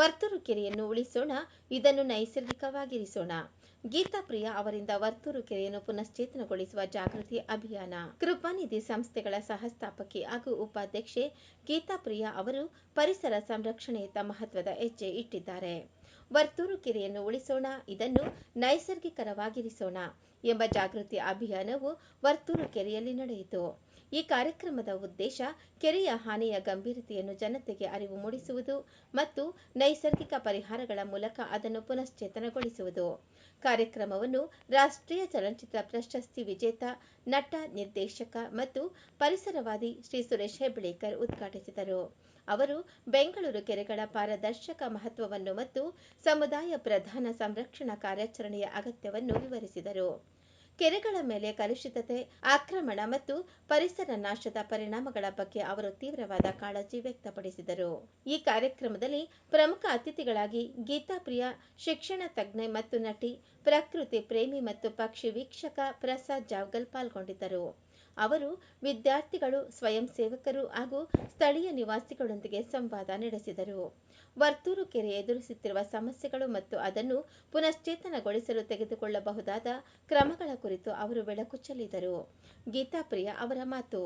ವರ್ತೂರು ಕೆರೆಯನ್ನು ಉಳಿಸೋಣ, ಇದನ್ನು ನೈಸರ್ಗಿಕವಾಗಿರಿಸೋಣ. ಗೀತಾ ಪ್ರಿಯ ಅವರಿಂದ ವರ್ತೂರು ಕೆರೆಯನ್ನು ಪುನಶ್ಚೇತನಗೊಳಿಸುವ ಜಾಗೃತಿ ಅಭಿಯಾನ. ಕೃಪಾನಿಧಿ ಸಂಸ್ಥೆಗಳ ಸಹಸ್ಥಾಪಕಿ ಹಾಗೂ ಉಪಾಧ್ಯಕ್ಷೆ ಗೀತಾ ಪ್ರಿಯ ಅವರು ಪರಿಸರ ಸಂರಕ್ಷಣೆಯತ್ತ ಮಹತ್ವದ ಹೆಜ್ಜೆ ಇಟ್ಟಿದ್ದಾರೆ. ವರ್ತೂರು ಕೆರೆಯನ್ನು ಉಳಿಸೋಣ, ಇದನ್ನು ನೈಸರ್ಗಿಕರವಾಗಿರಿಸೋಣ ಎಂಬ ಜಾಗೃತಿ ಅಭಿಯಾನವು ವರ್ತೂರು ಕೆರೆಯಲ್ಲಿ ನಡೆಯಿತು. ಈ ಕಾರ್ಯಕ್ರಮದ ಉದ್ದೇಶ ಕೆರೆಯ ಹಾನಿಯ ಗಂಭೀರತೆಯನ್ನು ಜನತೆಗೆ ಅರಿವು ಮೂಡಿಸುವುದು ಮತ್ತು ನೈಸರ್ಗಿಕ ಪರಿಹಾರಗಳ ಮೂಲಕ ಅದನ್ನು ಪುನಶ್ಚೇತನಗೊಳಿಸುವುದು. ಕಾರ್ಯಕ್ರಮವನ್ನು ರಾಷ್ಟ್ರೀಯ ಚಲನಚಿತ್ರ ಪ್ರಶಸ್ತಿ ವಿಜೇತ, ನಟ, ನಿರ್ದೇಶಕ ಮತ್ತು ಪರಿಸರವಾದಿ ಶ್ರೀ ಸುರೇಶ್ ಹೆಬ್ಳೇಕರ್ ಉದ್ಘಾಟಿಸಿದರು. ಅವರು ಬೆಂಗಳೂರು ಕೆರೆಗಳ ಪಾರದರ್ಶಕ ಮಹತ್ವವನ್ನು ಮತ್ತು ಸಮುದಾಯ ಪ್ರಧಾನ ಸಂರಕ್ಷಣಾ ಕಾರ್ಯಾಚರಣೆಯ ಅಗತ್ಯವನ್ನು ವಿವರಿಸಿದರು. ಕೆರೆಗಳ ಮೇಲೆ ಕಲುಷಿತತೆ, ಆಕ್ರಮಣ ಮತ್ತು ಪರಿಸರ ನಾಶದ ಪರಿಣಾಮಗಳ ಬಗ್ಗೆ ಅವರು ತೀವ್ರವಾದ ಕಾಳಜಿ ವ್ಯಕ್ತಪಡಿಸಿದರು. ಈ ಕಾರ್ಯಕ್ರಮದಲ್ಲಿ ಪ್ರಮುಖ ಅತಿಥಿಗಳಾಗಿ ಗೀತಾ ಪ್ರಿಯ, ಶಿಕ್ಷಣ ತಜ್ಞೆ ಮತ್ತು ನಟಿ ಪ್ರಕೃತಿ ಪ್ರೇಮಿ ಮತ್ತು ಪಕ್ಷಿ ವೀಕ್ಷಕ ಪ್ರಸಾದ್ ಜಾವ್ಗಲ್ ಪಾಲ್ಗೊಂಡಿದ್ದರು. ಅವರು ವಿದ್ಯಾರ್ಥಿಗಳು, ಸ್ವಯಂ ಸೇವಕರು ಹಾಗೂ ಸ್ಥಳೀಯ ನಿವಾಸಿಗಳೊಂದಿಗೆ ಸಂವಾದ ನಡೆಸಿದರು. ವರ್ತೂರು ಕೆರೆ ಎದುರಿಸುತ್ತಿರುವ ಸಮಸ್ಯೆಗಳು ಮತ್ತು ಅದನ್ನು ಪುನಶ್ಚೇತನಗೊಳಿಸಲು ತೆಗೆದುಕೊಳ್ಳಬಹುದಾದ ಕ್ರಮಗಳ ಕುರಿತು ಅವರು ಬೆಳಕು ಚೆಲ್ಲಿದರು. ಗೀತಾಪ್ರಿಯ ಅವರ ಮಾತು.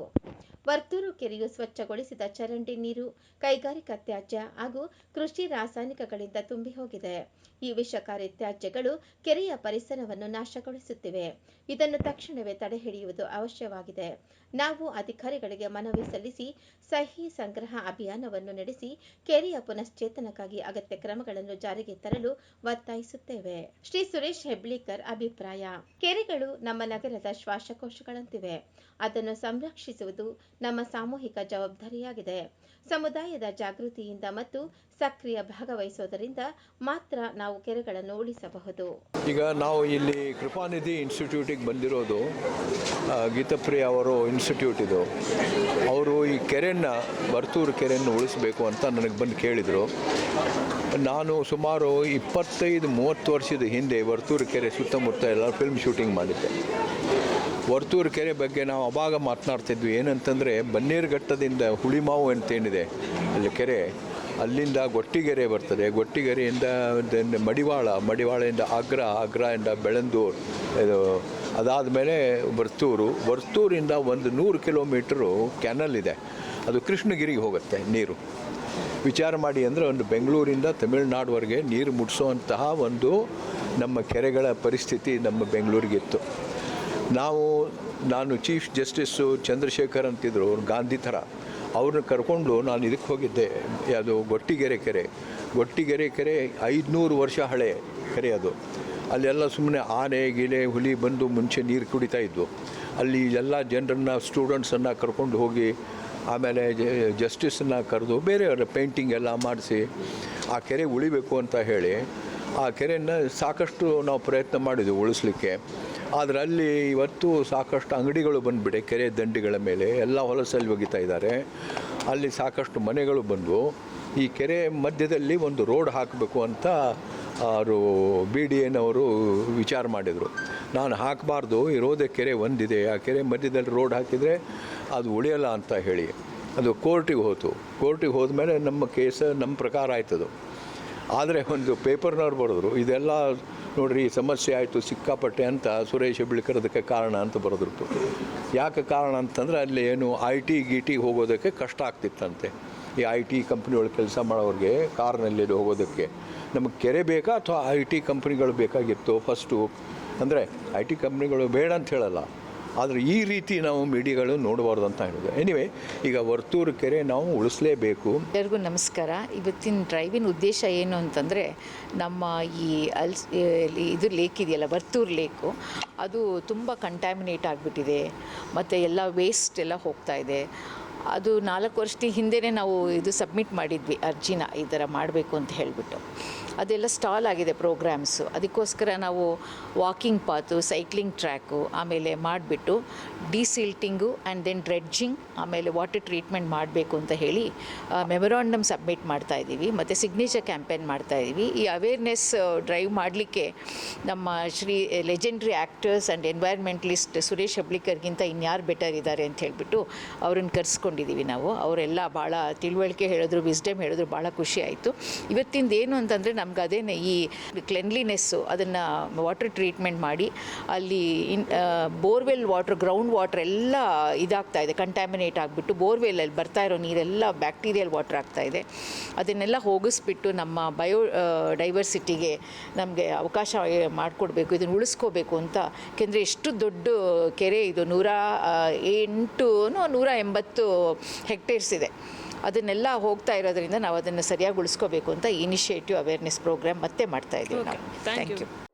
ವರ್ತೂರು ಕೆರೆಯು ಸ್ವಚ್ಛಗೊಳಿಸಿದ ಚರಂಡಿ ನೀರು, ಕೈಗಾರಿಕಾ ತ್ಯಾಜ್ಯ ಹಾಗೂ ಕೃಷಿ ರಾಸಾಯನಿಕಗಳಿಂದ ತುಂಬಿ ಹೋಗಿದೆ. ಈ ವಿಷಕಾರಿ ತ್ಯಾಜ್ಯಗಳು ಕೆರೆಯ ಪರಿಸರವನ್ನು ನಾಶಗೊಳಿಸುತ್ತಿವೆ. ಇದನ್ನು ತಕ್ಷಣವೇ ತಡೆಹಿಡಿಯುವುದು ಅವಶ್ಯವಾಗಿದೆ. ನಾವು ಅಧಿಕಾರಿಗಳಿಗೆ ಮನವಿ ಸಲ್ಲಿಸಿ ಸಹಿ ಸಂಗ್ರಹ ಅಭಿಯಾನವನ್ನು ನಡೆಸಿ ಕೆರೆಯ ಪುನಶ್ಚೇತನಕ್ಕಾಗಿ ಅಗತ್ಯ ಕ್ರಮಗಳನ್ನು ಜಾರಿಗೆ ತರಲು ಒತ್ತಾಯಿಸುತ್ತೇವೆ. ಶ್ರೀ ಸುರೇಶ್ ಹೆಬ್ಳಿಕರ್ ಅಭಿಪ್ರಾಯ, ಕೆರೆಗಳು ನಮ್ಮ ನಗರದ ಶ್ವಾಸಕೋಶಗಳಂತಿವೆ. ಅದನ್ನು ಸಂರಕ್ಷಿಸುವುದು ನಮ್ಮ ಸಾಮೂಹಿಕ ಜವಾಬ್ದಾರಿಯಾಗಿದೆ. ಸಮುದಾಯದ ಜಾಗೃತಿಯಿಂದ ಮತ್ತು ಸಕ್ರಿಯ ಭಾಗವಹಿಸುವುದರಿಂದ ಮಾತ್ರ ನಾವು ಕೆರೆಗಳನ್ನು ಉಳಿಸಬಹುದು. ಈಗ ನಾವು ಇಲ್ಲಿ ಕೃಪಾನಿಧಿ ಇನ್ಸ್ಟಿಟ್ಯೂಟಿಗೆ ಬಂದಿರೋದು ಗೀತಪ್ರಿಯ ಅವರು ಇನ್ಸ್ಟಿಟ್ಯೂಟ್ ಇದು. ಅವರು ಈ ಕೆರೆಯನ್ನು ಬರ್ತೂರು ಕೆರೆಯನ್ನು ಉಳಿಸಬೇಕು ಅಂತ ನನಗೆ ಬಂದು ಕೇಳಿದರು. ನಾನು ಸುಮಾರು ಇಪ್ಪತ್ತೈದು, ಮೂವತ್ತು ವರ್ಷದ ಹಿಂದೆ ವರ್ತೂರು ಕೆರೆ ಸುತ್ತಮುತ್ತ ಎಲ್ಲ ಫಿಲ್ಮ್ ಶೂಟಿಂಗ್ ಮಾಡಿದ್ದೆ. ವರ್ತೂರು ಕೆರೆ ಬಗ್ಗೆ ನಾವು ಅವಾಗ ಮಾತನಾಡ್ತಿದ್ವಿ. ಏನಂತಂದರೆ ಬನ್ನೇರುಘಟ್ಟದಿಂದ ಹುಳಿಮಾವು ಅಂತೇನಿದೆ ಅಲ್ಲಿ ಕೆರೆ, ಅಲ್ಲಿಂದ ಗೊಟ್ಟಿಗೆರೆ ಬರ್ತದೆ. ಗೊಟ್ಟಿಗೆರೆಯಿಂದ ಮಡಿವಾಳ, ಮಡಿವಾಳದಿಂದ ಅಗ್ರ ಅಗ್ರದಿಂದ ಬೆಳಂದೂರು ಇದು ಅದಾದಮೇಲೆ ವರ್ತೂರು. ವರ್ತೂರಿಂದ ಒಂದು ನೂರು ಕಿಲೋಮೀಟ್ರು ಕ್ಯಾನಲ್ ಇದೆ. ಅದು ಕೃಷ್ಣಗಿರಿಗೆ ಹೋಗುತ್ತೆ ನೀರು. ವಿಚಾರ ಮಾಡಿ ಅಂದರೆ ಒಂದು ಬೆಂಗಳೂರಿಂದ ತಮಿಳುನಾಡುವರೆಗೆ ನೀರು ಮುಟ್ಟಿಸೋಂತಹ ಒಂದು ನಮ್ಮ ಕೆರೆಗಳ ಪರಿಸ್ಥಿತಿ ನಮ್ಮ ಬೆಂಗಳೂರಿಗಿತ್ತು. ನಾವು, ನಾನು ಚೀಫ್ ಜಸ್ಟಿಸ್ಸು ಚಂದ್ರಶೇಖರ್ ಅಂತಿದ್ರು ಗಾಂಧಿ ಥರ. ಅವ್ರನ್ನ ಕರ್ಕೊಂಡು ನಾನು ಇದಕ್ಕೆ ಹೋಗಿದ್ದೆ. ಅದು ಗೊಟ್ಟಿಗೆರೆ ಕೆರೆ. ಗೊಟ್ಟಿಗೆರೆ ಕೆರೆ, ಐದುನೂರು ವರ್ಷ ಹಳೆ ಕೆರೆ ಅದು. ಅಲ್ಲೆಲ್ಲ ಸುಮ್ಮನೆ ಆನೆ ಗಿಲೆ ಹುಲಿ ಬಂದು ಮುಂಚೆ ನೀರು ಕುಡಿತಾ ಇದ್ವು. ಅಲ್ಲಿ ಎಲ್ಲ ಜನರನ್ನು ಸ್ಟೂಡೆಂಟ್ಸನ್ನು ಕರ್ಕೊಂಡು ಹೋಗಿ, ಆಮೇಲೆ ಜಸ್ಟಿಸನ್ನು ಕರೆದು ಬೇರೆಯವರ ಪೇಂಟಿಂಗ್ ಎಲ್ಲ ಮಾಡಿಸಿ, ಆ ಕೆರೆ ಉಳಿಬೇಕು ಅಂತ ಹೇಳಿ ಆ ಕೆರೆಯನ್ನು ಸಾಕಷ್ಟು ನಾವು ಪ್ರಯತ್ನ ಮಾಡಿದ್ವಿ ಉಳಿಸ್ಲಿಕ್ಕೆ. ಆದರೆ ಅಲ್ಲಿ ಇವತ್ತು ಸಾಕಷ್ಟು ಅಂಗಡಿಗಳು ಬಂದುಬಿಟ್ಟೆ ಕೆರೆ ದಂಡಿಗಳ ಮೇಲೆ. ಎಲ್ಲ ಹೊಲಸಲ್ಲಿ ಒಗಿತಾ ಇದ್ದಾರೆ. ಅಲ್ಲಿ ಸಾಕಷ್ಟು ಮನೆಗಳು ಬಂದವು. ಈ ಕೆರೆ ಮಧ್ಯದಲ್ಲಿ ಒಂದು ರೋಡ್ ಹಾಕಬೇಕು ಅಂತ ಅವರು ಬಿ ಡಿ ಎನವರು ವಿಚಾರ ಮಾಡಿದರು. ನಾನು ಹಾಕಬಾರ್ದು ಇರೋದೇ ಕೆರೆ ಒಂದಿದೆ. ಆ ಕೆರೆ ಮಧ್ಯದಲ್ಲಿ ರೋಡ್ ಹಾಕಿದರೆ ಅದು ಉಳಿಯಲ್ಲ ಅಂತ ಹೇಳಿ. ಅದು ಕೋರ್ಟಿಗೆ ಹೋತು. ಕೋರ್ಟಿಗೆ ಹೋದ್ಮೇಲೆ ನಮ್ಮ ಕೇಸ, ನಮ್ಮ ಪ್ರಕಾರ ಆಯ್ತದು. ಆದರೆ ಒಂದು ಪೇಪರ್ನವ್ರು ಬರೆದ್ರು, ಇದೆಲ್ಲ ನೋಡ್ರಿ ಸಮಸ್ಯೆ ಆಯಿತು, ಸಿಕ್ಕಾಪಟ್ಟೆ ಅಂತ ಸುರೇಶ್ ಹೆಬ್ಳಿಕರ್ ಕಾರಣ ಅಂತ ಬರೆದ್ರು ಯಾಕೆ ಕಾರಣ ಅಂತಂದರೆ ಅಲ್ಲಿ ಏನು ಐ ಟಿ ಗಿಟಿ ಹೋಗೋದಕ್ಕೆ ಕಷ್ಟ ಆಗ್ತಿತ್ತಂತೆ. ಈ ಐ ಟಿ ಕಂಪ್ನಿ ಒಳಗೆ ಕೆಲಸ ಮಾಡೋರಿಗೆ, ಕಾರ್ನಲ್ಲಿ ಹೋಗೋದಕ್ಕೆ ನಮಗೆ ಕೆರೆ ಬೇಕಾ ಅಥವಾ ಐ ಟಿ ಕಂಪ್ನಿಗಳು ಬೇಕಾಗಿತ್ತು ಫಸ್ಟು ಅಂದರೆ ಐ ಟಿ ಕಂಪ್ನಿಗಳು ಬೇಡ ಅಂತ ಹೇಳಲ್ಲ. ಆದರೆ ಈ ರೀತಿ ನಾವು ಮಿಡಿಗಳು ನೋಡಬಾರ್ದು ಅಂತ ಹೇಳೋದು. ಎನಿವೆ ಈಗ ವರ್ತೂರು ಕೆರೆ ನಾವು ಉಳಿಸಲೇಬೇಕು. ಎಲ್ಲರಿಗೂ ನಮಸ್ಕಾರ. ಇವತ್ತಿನ ಡ್ರೈವಿನ ಉದ್ದೇಶ ಏನು ಅಂತಂದರೆ ನಮ್ಮ ಈ ಅಲ್ಸ್ ಇದು ಲೇಕ್ ಇದೆಯಲ್ಲ, ವರ್ತೂರು ಲೇಕು ಅದು ತುಂಬ ಕಂಟ್ಯಾಮಿನೇಟ್ ಆಗಿಬಿಟ್ಟಿದೆ. ಮತ್ತು ಎಲ್ಲ ವೇಸ್ಟ್ ಎಲ್ಲ ಹೋಗ್ತಾ ಇದೆ. ಅದು ನಾಲ್ಕು ವರ್ಷದ ಹಿಂದೆಯೇ ನಾವು ಇದು ಸಬ್ಮಿಟ್ ಮಾಡಿದ್ವಿ, ಅರ್ಜಿನ ಈ ಥರ ಮಾಡಬೇಕು ಅಂತ ಹೇಳಿಬಿಟ್ಟು. ಅದೆಲ್ಲ ಸ್ಟಾಲ್ ಆಗಿದೆ ಪ್ರೋಗ್ರಾಮ್ಸು ಅದಕ್ಕೋಸ್ಕರ ನಾವು ವಾಕಿಂಗ್ ಪಾತು ಸೈಕ್ಲಿಂಗ್ ಟ್ರ್ಯಾಕು ಆಮೇಲೆ ಮಾಡಿಬಿಟ್ಟು ಡಿಸಿಲ್ಟಿಂಗು ಆ್ಯಂಡ್ ದೆನ್ ಡ್ರೆಡ್ಜಿಂಗ್ ಆಮೇಲೆ ವಾಟರ್ ಟ್ರೀಟ್ಮೆಂಟ್ ಮಾಡಬೇಕು ಅಂತ ಹೇಳಿ ಮೆಮೊರಾಂಡಮ್ ಸಬ್ಮಿಟ್ ಮಾಡ್ತಾ ಇದ್ದೀವಿ. ಮತ್ತು ಸಿಗ್ನೇಚರ್ ಕ್ಯಾಂಪೇನ್ ಮಾಡ್ತಾ ಇದ್ದೀವಿ. ಈ ಅವೇರ್ನೆಸ್ ಡ್ರೈವ್ ಮಾಡಲಿಕ್ಕೆ ನಮ್ಮ Shri legendary actors and environmentalist Suresh ಹಬ್ಳಿಕರ್ಗಿಂತ ಇನ್ಯಾರು ಬೆಟರ್ ಇದ್ದಾರೆ ಅಂತ ಹೇಳಿಬಿಟ್ಟು ಅವ್ರನ್ನ ಕರೆಸ್ಕೊಂಡಿದ್ದೀವಿ ನಾವು. ಅವರೆಲ್ಲ ಭಾಳ ತಿಳುವಳಿಕೆ ಹೇಳಿದ್ರು ವಿಸ್ಡಮ್ ಹೇಳಿದ್ರು, ಭಾಳ ಖುಷಿ ಆಯಿತು. ಇವತ್ತಿಂದ ಏನು ಅಂತಂದರೆ ನಮ್ಗೆ ಅದೇನೆ ಈ ಕ್ಲೆನ್ಲಿನೆಸ್ಸು ಅದನ್ನು ವಾಟರ್ ಟ್ರೀಟ್ಮೆಂಟ್ ಮಾಡಿ, ಅಲ್ಲಿ in borewell water ground water ಎಲ್ಲ ಇದಾಗ್ತಾ ಇದೆ. ಕಂಟ್ಯಾಮಿನೇಟ್ ಆಗಿಬಿಟ್ಟು ಬೋರ್ವೆಲ್ಲಲ್ಲಿ ಬರ್ತಾ ಇರೋ ನೀರೆಲ್ಲ ಬ್ಯಾಕ್ಟೀರಿಯಲ್ ವಾಟ್ರ್ ಆಗ್ತಾ ಇದೆ. ಅದನ್ನೆಲ್ಲ ಹೋಗಿಸ್ಬಿಟ್ಟು ನಮ್ಮ ಬಯೋ ಡೈವರ್ಸಿಟಿಗೆ ನಮಗೆ ಅವಕಾಶ ಮಾಡಿಕೊಡ್ಬೇಕು, ಇದನ್ನು ಉಳಿಸ್ಕೋಬೇಕು ಅಂತ. ಯಾಕೆಂದರೆ ಎಷ್ಟು ದೊಡ್ಡ ಕೆರೆ ಇದು. ನೂರ ಎಂಟು ನೂರ ಎಂಬತ್ತು ಹೆಕ್ಟೇರ್ಸ್ ಇದೆ. ಅದನ್ನೆಲ್ಲ ಹೋಗ್ತಾ ಇರೋದ್ರಿಂದ ನಾವು ಅದನ್ನು ಸರಿಯಾಗಿ ಉಳಿಸ್ಕೋಬೇಕು ಅಂತ ಇನಿಷಿಯೇಟಿವ್ ಅವೇರ್ನೆಸ್ ಪ್ರೋಗ್ರಾಮ್ ಮತ್ತೆ ಮಾಡ್ತಾ ಇದ್ದೀವಿ ನಾವು. Thank you